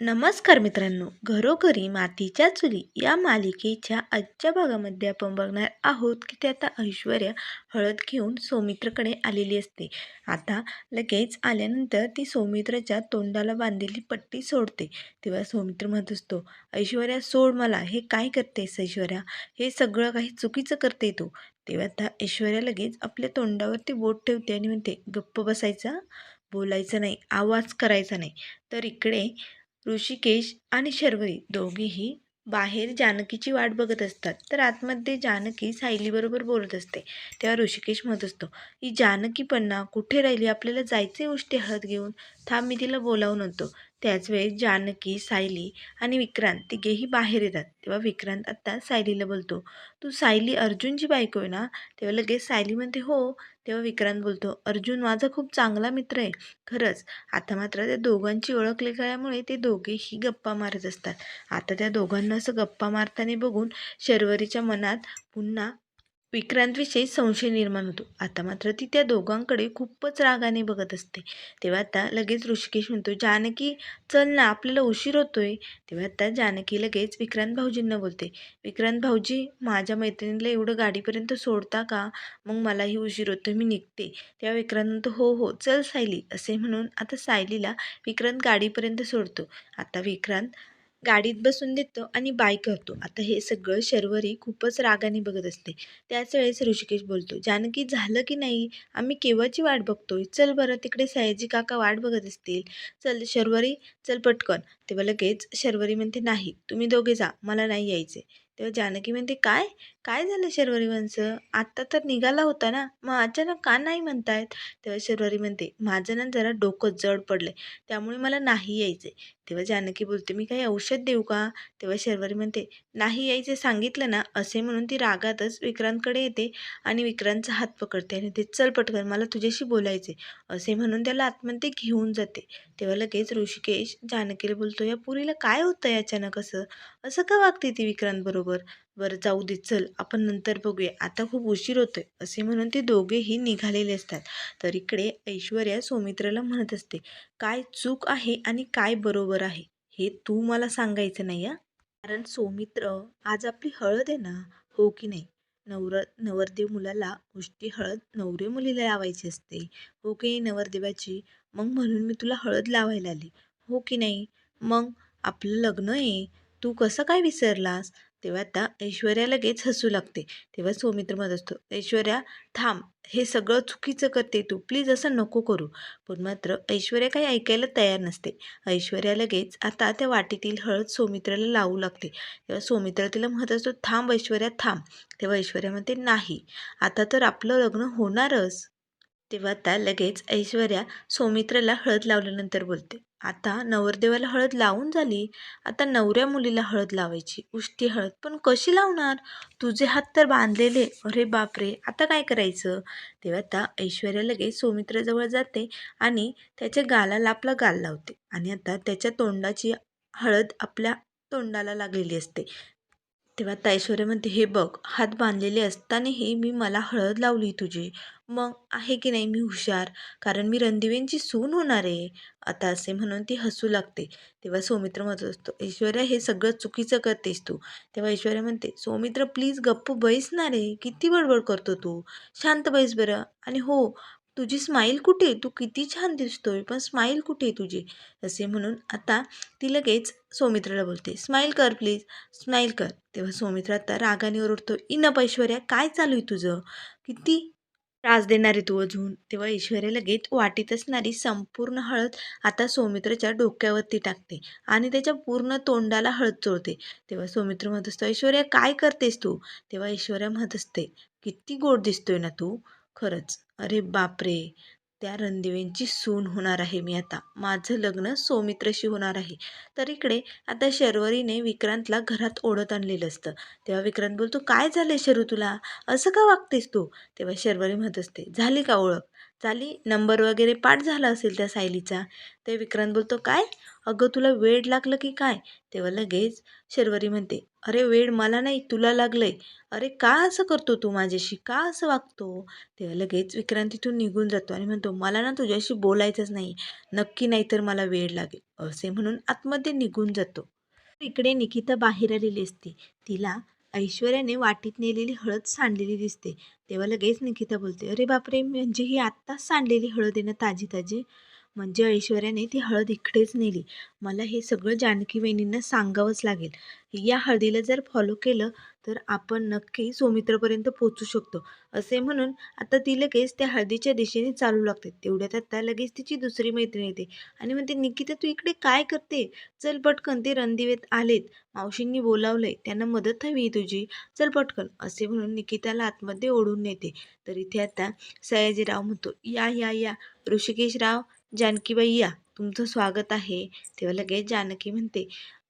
नमस्कार मित्रांनो घरोघरी मातीच्या चुली या मालिकेच्या आजच्या भागामध्ये आपण बघणार आहोत की ते आता ऐश्वर्या हळद घेऊन सौमित्रकडे आलेली असते. आता लगेच आल्यानंतर ती सौमित्रच्या तोंडाला बांधलेली पट्टी सोडते. तेव्हा सौमित्र म्हणत असतो ऐश्वर्या सोड मला हे काय करतेस ऐश्वर्या? हे सगळं काही चुकीचं करते तू. तेव्हा आता ऐश्वर्या लगेच आपल्या तोंडावरती बोट ठेवते आणि म्हणते गप्प बसायचा? बोलायचं नाही आवाज करायचा नाही. तर इकडे ऋषिकेश आणि शर्वरी दोघेही बाहेर जानकीची वाट बघत असतात. तर आतमध्ये जानकी सायलीबरोबर बोलत असते. तेव्हा ऋषिकेश म्हणत असतो ही जानकी पण ना कुठे राहिली? आपल्याला जायचे उष्टी हळद घेऊन? थांब मी तिला बोलावून होतो त्याच वेळेस जानकी सायली आणि विक्रांत तिघेही बाहेर येतात. तेव्हा विक्रांत आत्ता सायलीला बोलतो तू सायली अर्जुनची बायको आहे ना? तेव्हा लगेच सायली म्हणते हो. तेव्हा विक्रांत बोलतो अर्जुन माझा खूप चांगला मित्र आहे. खरंच आता मात्र त्या दोघांची ओळख लिहिल्यामुळे ते दोघेही गप्पा मारत असतात. आता त्या दोघांना असं गप्पा मारताना बघून शर्वरीच्या मनात पुन्हा विक्रांतविषयी संशय निर्माण होतो. आता मात्र ती त्या दोघांकडे खूपच रागाने बघत असते. तेव्हा आता लगेच ऋषिकेश म्हणतो जानकी चल ना आपल्याला उशीर होतोय. तेव्हा आता जानकी लगेच विक्रांत भाऊजींना बोलते विक्रांत भाऊजी माझ्या मैत्रिणीला एवढं गाडीपर्यंत सोडता का? मग मलाही उशीर होतोय मी निघते. तेव्हा विक्रांत म्हणतो हो हो चल सायली. असे म्हणून आता सायलीला विक्रांत गाडीपर्यंत सोडतो. आता विक्रांत गाडीत बसून देतो आणि बाय करतो. आता हे सगळं शर्वरी खूपच रागाने बघत असते. त्याच वेळेस ऋषिकेश बोलतो जानकी झालं की नाही? आम्ही केव्हाची वाट बघतोय? चल बरं तिकडे सयाजी काका वाट बघत असतील. चल शर्वरी चल पटकन. तेव्हा लगेच शर्वरी म्हणते नाही तुम्ही दोघे जा मला नाही यायचे तेव्हा जानकी म्हणते काय? काय झालं शर्वरी वंश? आत्ता तर निघाला होता ना? मग अचानक का नाही म्हणतायत? तेव्हा शर्वरी म्हणते माझं ना जरा डोकं जड पडले त्यामुळे मला नाही यायचे तेव्हा जानकी बोलते मी काही औषध देऊ का? तेव्हा शर्वरी म्हणते नाही यायचे सांगितलं ना असे म्हणून ती रागातच विक्रांतकडे येते आणि विक्रांतचा हात पकडते आणि ते चल पटकन मला तुझ्याशी बोलायचे असे म्हणून त्याला आतमध्ये घेऊन जाते. तेव्हा लगेच ऋषिकेश जानकीला बोलतो या पुरीला काय होतं अचानक असं असं का वागते ती विक्रांत बरोबर. बरं जाऊ दे चल आपण नंतर बघूया. आता खूप उशीर होतोय असे म्हणून ते दोघेही निघालेले असतात. तर इकडे ऐश्वर्या सौमित्राला म्हणत असते काय चूक आहे आणि काय बरोबर आहे? हे तू मला सांगायचं नाही या कारण सौमित्र आज आपली हळद आहे ना हो की नाही? नवर नवरदेव मुलाला उष्टी हळद नवरे मुलीला लावायची असते. हो की नवरदेवाची? मग म्हणून मी तुला हळद लावायला आली. हो की नाही? मग आपलं लग्न आहे. तू कसं काय विसरलास? तेव्हा आता ऐश्वर्या लगेच हसू लागते. तेव्हा सौमित्र म्हणत असतो ऐश्वर्या थांब हे सगळं चुकीचं करते तू. प्लीज असं नको करू. पण मात्र ऐश्वर्या काही ऐकायला तयार नसते. ऐश्वर्या लगेच आता त्या वाटीतील हळद सौमित्राला लावू लागते. तेव्हा सौमित्र तिला म्हणत असतो थांब ऐश्वर्या थांब. तेव्हा ऐश्वर्या म्हणते नाही आता तर आपलं लग्न होणारच. तेव्हा आता लगेच ऐश्वर्या सौमित्राला हळद लावल्यानंतर बोलते आता नवरदेवाला हळद लावून झाली. आता नवऱ्या मुलीला हळद लावायची. उष्टी हळद. पण कशी लावणार? तुझे हात तर बांधलेले. अरे बापरे! आता काय करायचं? तेव्हा आता ऐश्वर्या लगेच सौमित्राजवळ जाते आणि त्याच्या गालाला आपला गाल लावते आणि आता त्याच्या तोंडाची हळद आपल्या तोंडाला लागलेली असते. तेव्हा आता ऐश्वर्या म्हणते हे बघ हात बांधलेले असतानाही मी मला हळद लावली तुझी. मग आहे की नाही मी हुशार? कारण मी रणदिवेंची सून होणार आहे. आता असे म्हणून ती हसू लागते. तेव्हा सौमित्र म्हणत असतो ऐश्वर्या हे सगळं चुकीचं करतेस तू. तेव्हा ऐश्वर्या म्हणते सौमित्र प्लीज गप्प बैसणार रे किती बडबड करतो तू? शांत बैस बरं. आणि हो तुझी स्माईल कुठे तू किती छान दिसतोय पण स्माईल कुठे तुझी? असे म्हणून आता ती लगेच सौमित्राला बोलते स्माईल कर प्लीज स्माईल कर. तेव्हा सौमित्र आता रागाने ओरडतो इनप ऐश्वर्या काय चालू आहे तुझं? किती त्रास देणारे तू अजून? तेव्हा ऐश्वर्या लगेच वाटीत असणारी संपूर्ण हळद आता सौमित्रच्या डोक्यावरती टाकते आणि त्याच्या पूर्ण तोंडाला हळद चोळते. तेव्हा सौमित्र म्हणत असतो ऐश्वर्या काय करतेस तू? तेव्हा ऐश्वर्या म्हणत असते किती गोड दिसतोय ना तू. खरंच. अरे बापरे त्या रणदिवेंची सून होणार आहे मी आता. माझं लग्न सौमित्रशी होणार आहे. तर इकडे आता शर्वरीने विक्रांतला घरात ओढत आणलेलं असतं. तेव्हा विक्रांत बोलतो काय झालं शरू तुला? असं का वागतेस तू? तेव्हा शर्वरी म्हणत असते झाली का ओळख? चाली नंबर वगैरे पाठ झाला असेल त्या सायलीचा. ते विक्रांत बोलतो काय? अगं तुला वेड लागलं की काय? तेव्हा लगेच शर्वरी म्हणते अरे वेड मला नाही तुला लागलंय. अरे का असं करतो तू माझ्याशी? का असं वागतो? तेव्हा लगेच विक्रांत तिथून निघून जातो आणि म्हणतो मला ना तुझ्याशी बोलायचंच नाही. नक्की नाही तर मला वेळ लागेल. असे म्हणून आतमध्ये निघून जातो. इकडे निकिता बाहेर आलेली असते. तिला ऐश्वर्याने वाटीत नेलेली हळद सांडलेली दिसते. तेव्हा लगेच निकिता बोलते अरे बापरे! म्हणजे ही आत्ताच सांडलेली हळद आहे ना ताजी ताजी? म्हणजे ऐश्वर्याने ती हळद इकडेच नेली. मला हे सगळं जानकी वहिनींना सांगावंच लागेल. या हळदीला जर फॉलो केलं तर आपण नक्की सौमित्रपर्यंत पोचू शकतो. असे म्हणून आता ती लगेच त्या हळदीच्या दिशेने चालू लागते. तेवढ्यात आता लगेच तिची दुसरी मैत्रीण येते. आणि म्हणते निकिता तू इकडे काय करते? चल पटकन ते रणदिवेत आलेत. मावशींनी बोलावलंय. त्यांना मदत हवी तुझी. चल पटकन. असे म्हणून निकिताला आतमध्ये ओढून नेते. तर इथे आता सयाजीराव म्हणतो या या या. ऋषिकेशराव जानकीबाई या तुमचं स्वागत आहे. तेव्हा लगेच जानकी म्हणते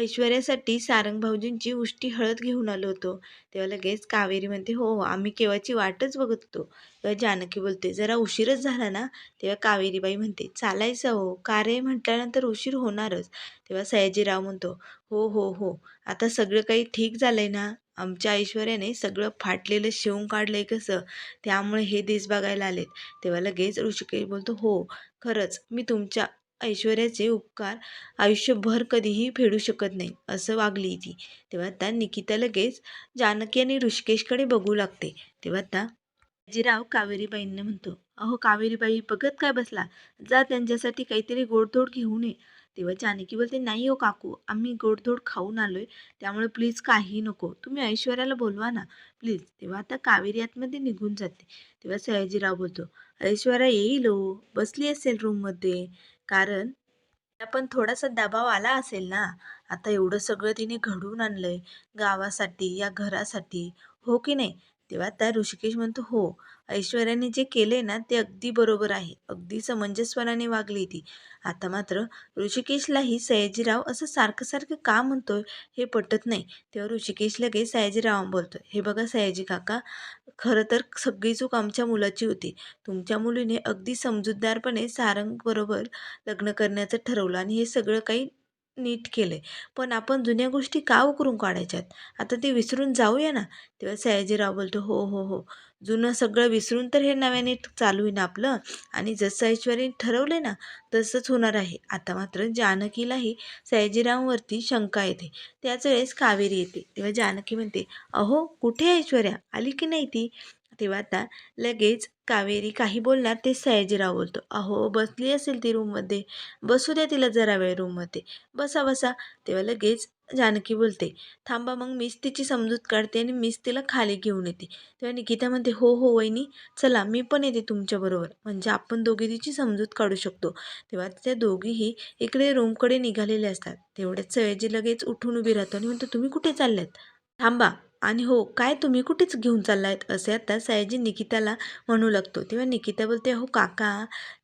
ऐश्वर्यासाठी सारंग भाऊजींची उष्टी हळद घेऊन आलो होतो. तेव्हा लगेच कावेरी म्हणते हो हो आम्ही केव्हाची वाटच बघत होतो. तेव्हा जानकी बोलते जरा उशीरच झाला ना? तेव्हा कावेरीबाई म्हणते चालायचं हो का रे म्हटल्यानंतर उशीर होणारच. तेव्हा सयाजीराव म्हणतो हो हो हो आता सगळं काही ठीक झालंय ना? आमच्या ऐश्वर्याने सगळं फाटलेलं शिवून काढलंय कसं? त्यामुळे हे देश बघायला आलेत. तेव्हा लगेच ऋषिकेश बोलतो हो खरंच मी तुमच्या ऐश्वर्याचे उपकार आयुष्यभर कधीही फेडू शकत नाही असं वागली ती. तेव्हा आता निकिता लगेच जानकी आणि ऋषिकेशकडे बघू लागते. तेव्हा आता जिराव कावेरीबाईंना म्हणतो अहो कावेरीबाई बघत काय बसला? जा त्यांच्यासाठी काहीतरी गोडधोड घेऊन ये तेव्हा जानकी बोलते नाही हो काकू आम्ही गोडधोड खाऊन आलोय त्यामुळे प्लीज काही नको. तुम्ही ऐश्वर्याला बोलवा ना प्लीज. तेव्हा आता कावेरी आतमध्ये निघून जाते. तेव्हा सयाजीराव बोलतो ऐश्वर्या येईल हो. बसली असेल रूममध्ये कारण पण थोडासा दबाव आला असेल ना? आता एवढं सगळं तिने घडवून आणलंय गावासाठी या घरासाठी. हो की नाही? तेव्हा त्या ऋषिकेश म्हणतो हो. ऐश्वर्याने जे केले ना ते अगदी बरोबर आहे. अगदी समंजस्वराने वागली ती. आता मात्र ऋषिकेशलाही सयाजीराव असं सारखं सारखं का म्हणतोय हे पटत नाही. तेव्हा ऋषिकेश लगेच सयाजीराव बोलतोय हे बघा सयाजी काका खरं तर सगळी चूक आमच्या मुलाची होती. तुमच्या मुलीने अगदी समजूतदारपणे सारंगबरोबर लग्न करण्याचं ठरवलं आणि हे सगळं काही नीट केलं आहे पण आपण जुन्या गोष्टी का उकरून काढायच्यात? आता ते विसरून जाऊया ना. तेव्हा सयाजीराव बोलतो हो हो हो. जुनं सगळं विसरून तर हे नव्याने चालू आहे ना आपलं. आणि जसं ऐश्वर्याने ठरवलं ना तसंच होणार आहे. आता मात्र जानकीलाही सयाजीरावांवरती शंका येते. त्याच वेळेस कावेरी येते. तेव्हा जानकी म्हणते अहो कुठे ऐश्वर्या? आली की नाही ती? तेव्हा आता लगेच कावेरी काही बोलणार ते सयाजीराव बोलतो. अहो बसली असेल ती रूममध्ये बसू द्या तिला जरा वेळ रूममध्ये बसा बसा. तेव्हा लगेच जानकी बोलते थांबा मग मीच तिची समजूत काढते आणि मीच तिला खाली घेऊन येते. तेव्हा निकिता म्हणते हो हो वहिनी चला मी पण येते तुमच्याबरोबर म्हणजे आपण दोघी तिची समजूत काढू शकतो. तेव्हा त्या दोघीही इकडे रूमकडे निघालेले असतात. तेवढ्यात सयाजी लगेच उठून उभी राहतो आणि म्हणतो तुम्ही कुठे चालल्यात? थांबा. आणि हो काय तुम्ही कुठेच घेऊन चाललायत? असे आता सयाजी निकिताला म्हणू लागतो. तेव्हा निकिता बोलते हो काका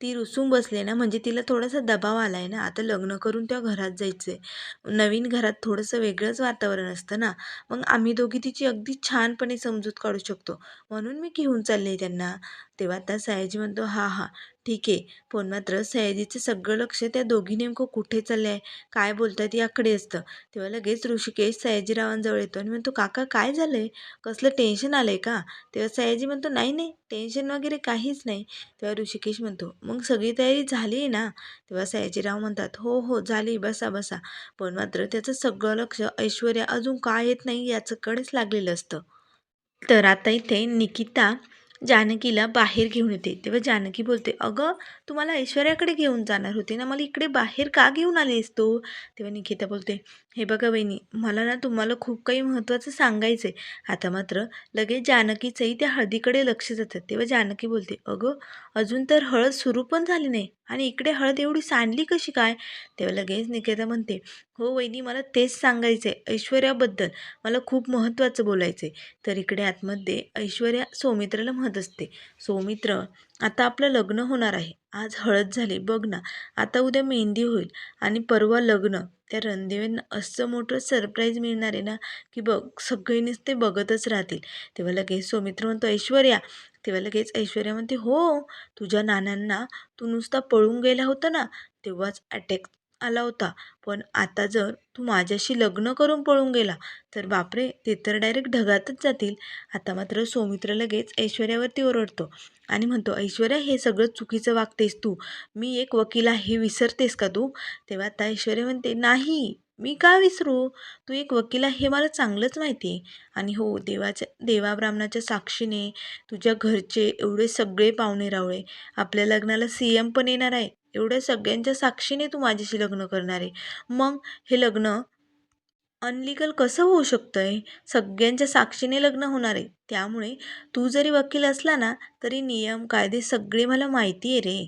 ती रुसून बसले ना म्हणजे तिला थोडासा दबाव आला आहे ना. आता लग्न करून त्या घरात जायचं आहे नवीन घरात थोडंसं वेगळंच वातावरण असतं ना. मग आम्ही दोघी तिची अगदी छानपणे समजूत काढू शकतो. म्हणून मी घेऊन चालले त्यांना. तेव्हा आता सयाजी म्हणतो हा हा ठीक आहे. पण मात्र सयाजीचं सगळं लक्ष त्या दोघी नेमकं कुठे चालले आहे काय बोलतात याकडे असतं. तेव्हा लगेच ऋषिकेश सयाजीरावांजवळ येतो आणि म्हणतो काका काय झालं आहे कसलं टेन्शन आलं आहे का? तेव्हा सयाजी म्हणतो नाही नाही टेन्शन वगैरे काहीच नाही. तेव्हा ऋषिकेश म्हणतो मग सगळी तयारी झाली आहे ना? तेव्हा सयाजीराव म्हणतात हो हो झाली बसा बसा. पण मात्र त्याचं सगळं लक्ष ऐश्वर्या अजून काय येत नाही याचं कडेच लागलेलं असतं. तर आता इथे निकिता जानकीला बाहेर घेऊन येते. तेव्हा जानकी बोलते अगं तुम्हाला ऐश्वर्याकडे घेऊन जाणार होते ना? मला इकडे बाहेर का घेऊन आलीस तू? तेव्हा निकिता बोलते हे बघा वहिनी मला ना तुम्हाला खूप काही महत्त्वाचं सांगायचं आहे आता मात्र लगेच जानकीचंही त्या हळदीकडे लक्ष जातं. तेव्हा जानकी बोलते अगं अजून तर हळद सुरू पण झाली नाही. आणि इकडे हळद एवढी सांडली कशी काय? तेव्हा लगेच निकेता म्हणते हो वहिनी मला तेच सांगायचं आहे ऐश्वर्याबद्दल. मला खूप महत्त्वाचं बोलायचं आहे तर इकडे आतमध्ये ऐश्वर्या सौमित्राला म्हणत असते सौमित्र आता आपलं लग्न होणार आहे. आज हळद झाली बघ ना. आता उद्या मेहंदी होईल आणि परवा लग्न. त्या रणदेवेंना असं मोठं सरप्राईज मिळणार आहे ना की बघ सगळे नुसते बघतच राहतील. तेव्हा लगेच सौमित्र म्हणतो ऐश्वर्या तेव्हा लगेच ऐश्वर्या म्हणते हो तुझ्या नानांना तू नुसता पळून गेला होता ना तेव्हाच अटॅक आला होता. पण आता जर तू माझ्याशी लग्न करून पळून गेला तर बापरे ते तर डायरेक्ट ढगातच जातील. आता मात्र सौमित्र लगेच ऐश्वर्यावरती ओरडतो आणि म्हणतो ऐश्वर्या हे सगळं चुकीचं वागतेस तू. मी एक वकील आहे हे विसरतेस का तू? तेव्हा आता ऐश्वर्या म्हणते नाही मी का विसरू? तू एक वकील आहे हे मला चांगलंच माहिती आहे. आणि हो देवाच्या देवा ब्राह्मणाच्या साक्षीने तुझ्या घरचे एवढे सगळे पाहुणे रावळे. आपल्या लग्नाला सी एम पण येणार आहे. एवढ्या सगळ्यांच्या साक्षीने तू माझ्याशी लग्न करणार आहे. मग हे लग्न अनलिगल कसं होऊ शकतं आहे सगळ्यांच्या साक्षीने लग्न होणार आहे. त्यामुळे तू जरी वकील असला ना तरी नियम कायदे सगळे मला माहिती आहे रे.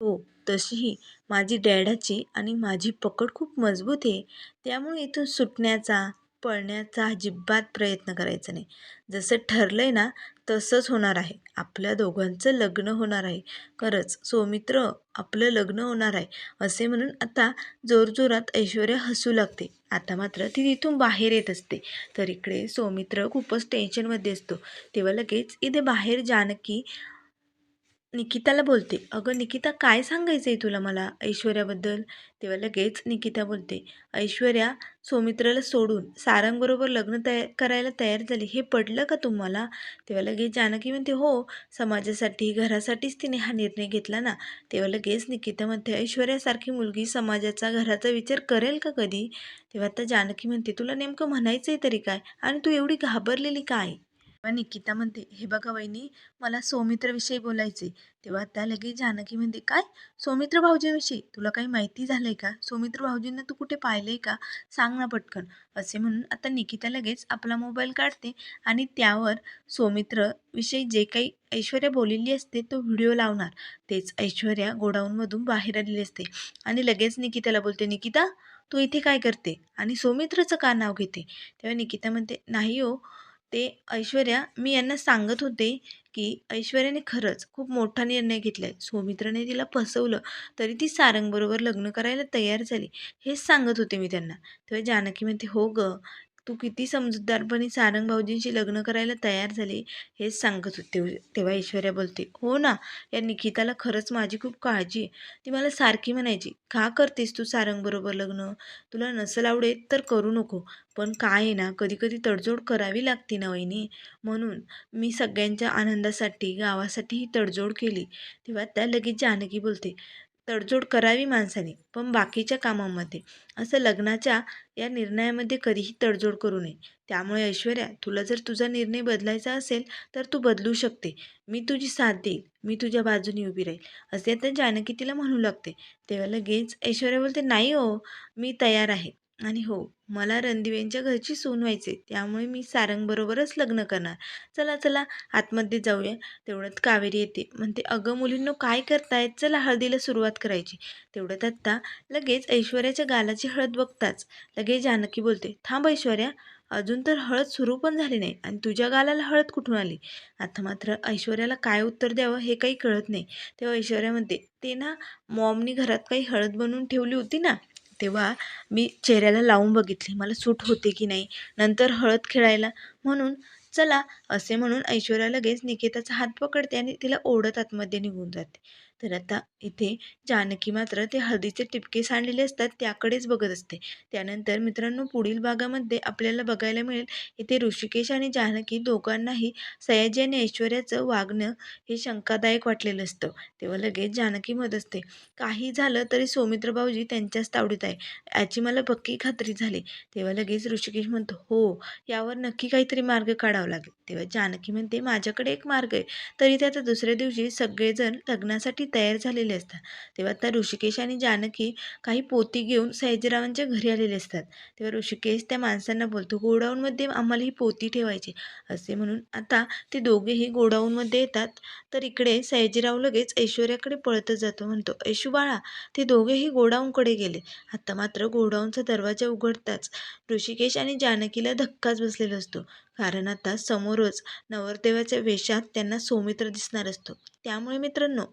हो. तशीही माझी डॅडाची आणि माझी पकड खूप मजबूत आहे. त्यामुळे इथून सुटण्याचा पळण्याचा अजिबात प्रयत्न करायचा नाही. जसं ठरलं आहे ना तसंच होणार आहे. आपल्या दोघांचं लग्न होणार आहे. खरंच सौमित्र आपलं लग्न होणार आहे असे म्हणून आता जोरजोरात ऐश्वर्या हसू लागते. आता मात्र ती तिथून बाहेर येत असते. तर इकडे सौमित्र खूपच टेन्शनमध्ये असतो. तेव्हा लगेच इथे बाहेर जानकी निकिताला बोलते अगं निकिता काय सांगायचं आहे तुला मला ऐश्वर्याबद्दल? तेव्हा लगेच निकिता बोलते ऐश्वर्या सौमित्राला सोडून सारंगबरोबर लग्न तया करायला तयार झाली हे पडलं का तुम्हाला? तेव्हा लगेच जानकी म्हणते हो समाजासाठी घरासाठीच तिने हा निर्णय घेतला ना? तेव्हा लगेच निकिता म्हणते ऐश्वर्यासारखी मुलगी समाजाचा घराचा विचार करेल का कधी? तेव्हा आता जानकी म्हणते तुला नेमकं म्हणायचं आहे तरी काय? आणि तू एवढी घाबरलेली काय? तेव्हा निकिता म्हणते हे बघा वहिनी मला सौमित्रविषयी बोलायचे तेव्हा त्या लगेच जानकी म्हणते काय? सौमित्र भाऊजीविषयी? तुला काही माहिती झालंय का? सौमित्र भाऊजींना तू कुठे पाहिलंय का? सांग ना पटकन. असे म्हणून आता निकिता लगेच आपला मोबाईल काढते आणि त्यावर सौमित्रविषयी जे काही ऐश्वर्या बोललेली असते तो व्हिडिओ लावणार. तेच ऐश्वर्या गोडाऊनमधून बाहेर आलेली असते आणि लगेच निकिताला बोलते निकिता तू इथे काय करते? आणि सौमित्रचं का नाव घेते? तेव्हा निकिता म्हणते नाही हो ते ऐश्वर्या मी यांना सांगत होते की ऐश्वर्याने खरंच खूप मोठा निर्णय घेतला आहे सौमित्राने तिला फसवलं तरी ती सारंगबरोबर लग्न करायला तयार झाली हेच सांगत होते मी त्यांना. तेव्हा जानकी म्हणते हो गं तू किती समजूतदारपणे सारंग भाऊजींशी लग्न करायला तयार झाली हेच सांगत होते तेव्हा ऐश्वर्या बोलते हो ना या निकिताला खरंच माझी खूप काळजी आहे. ती मला सारखी म्हणायची का करतेस तू सारंगबरोबर लग्न? तुला नसल आवडेल तर करू नको पण काय आहे ना कधी कधी तडजोड करावी लागते ना वहिनी. म्हणून मी सगळ्यांच्या आनंदासाठी गावासाठी ही तडजोड केली. तेव्हा त्या लगेच जानकी बोलते तडजोड करावी माणसाने पण बाकीच्या कामामध्ये. असं लग्नाच्या या निर्णयामध्ये कधीही तडजोड करू नये. त्यामुळे ऐश्वर्या तुला जर तुझा निर्णय बदलायचा असेल तर तू बदलू शकते. मी तुझी साथ देईल मी तुझ्या बाजूने उभी राहील असे आता जानकी तिला म्हणू लागते. तेव्हा लगेच ऐश्वर्या बोलते नाही हो मी तयार आहे. आणि हो मला रणदिवेंच्या घरची सून व्हायचे त्यामुळे मी सारंगबरोबरच लग्न करणार. चला चला आतमध्ये जाऊया. तेवढ्यात कावेरी येते. म्हणते अगं मुलींनो काय करतायत? चला हळदीला सुरुवात करायची. तेवढ्यात आत्ता लगेच ऐश्वर्याच्या गालाची हळद बघताच. लगेच जानकी बोलते थांब ऐश्वर्या अजून तर हळद सुरू पण झाली नाही आणि तुझ्या गालाला हळद कुठून आली? आता मात्र ऐश्वर्याला काय उत्तर द्यावं हे काही कळत नाही. तेव्हा ऐश्वर्या म्हणते ते ना मॉमनी घरात काही हळद बनवून ठेवली होती ना तेव्हा मी चेहऱ्याला लावून बघितली मला सूट होते की नाही? नंतर हळद खेळायला. म्हणून चला असे म्हणून ऐश्वर्या लगेच निकेताचा हात पकडते आणि तिला ओढत आतमध्ये निघून जाते. तर आता इथे जानकी मात्र ते हळदीचे टिपके सांडलेले असतात त्याकडेच बघत असते. त्यानंतर मित्रांनो पुढील भागामध्ये आपल्याला बघायला मिळेल इथे ऋषिकेश आणि जानकी दोघांनाही सयाजी आणि ऐश्वर्याचं वागणं हे शंकादायक वाटलेलं असतं. तेव्हा लगेच जानकी मत असते काही झालं तरी सौमित्र भाऊजी त्यांच्याच तावडीत आहे याची मला पक्की खात्री झाली. तेव्हा लगेच ऋषिकेश म्हणतो हो यावर नक्की काहीतरी मार्ग काढावा लागेल. तेव्हा जानकी म्हणते माझ्याकडे एक मार्ग आहे तरी त्या दुसऱ्या दिवशी सगळेजण लग्नासाठी तयार झालेले असतात. तेव्हा त्या ऋषिकेश आणि जानकी काही पोती घेऊन सयाजीरावांच्या घरी आलेले असतात. तेव्हा ऋषिकेश त्या माणसांना बोलतो गोडाऊनमध्ये आम्हाला ही पोती ठेवायची असे म्हणून आता ते दोघेही गोडाऊनमध्ये येतात. तर इकडे सयाजीराव लगेच ऐश्वर्याकडे पळतच जातो म्हणतो ऐशू बाळा ते दोघेही गोडाऊनकडे गेले. आता मात्र गोडाऊनचा दरवाजा उघडताच ऋषिकेश आणि जानकीला धक्काच बसलेला असतो. कारण आता समोरच नवरदेवाच्या वेशात त्यांना सौमित्र दिसणार असतो. त्यामुळे मित्रांनो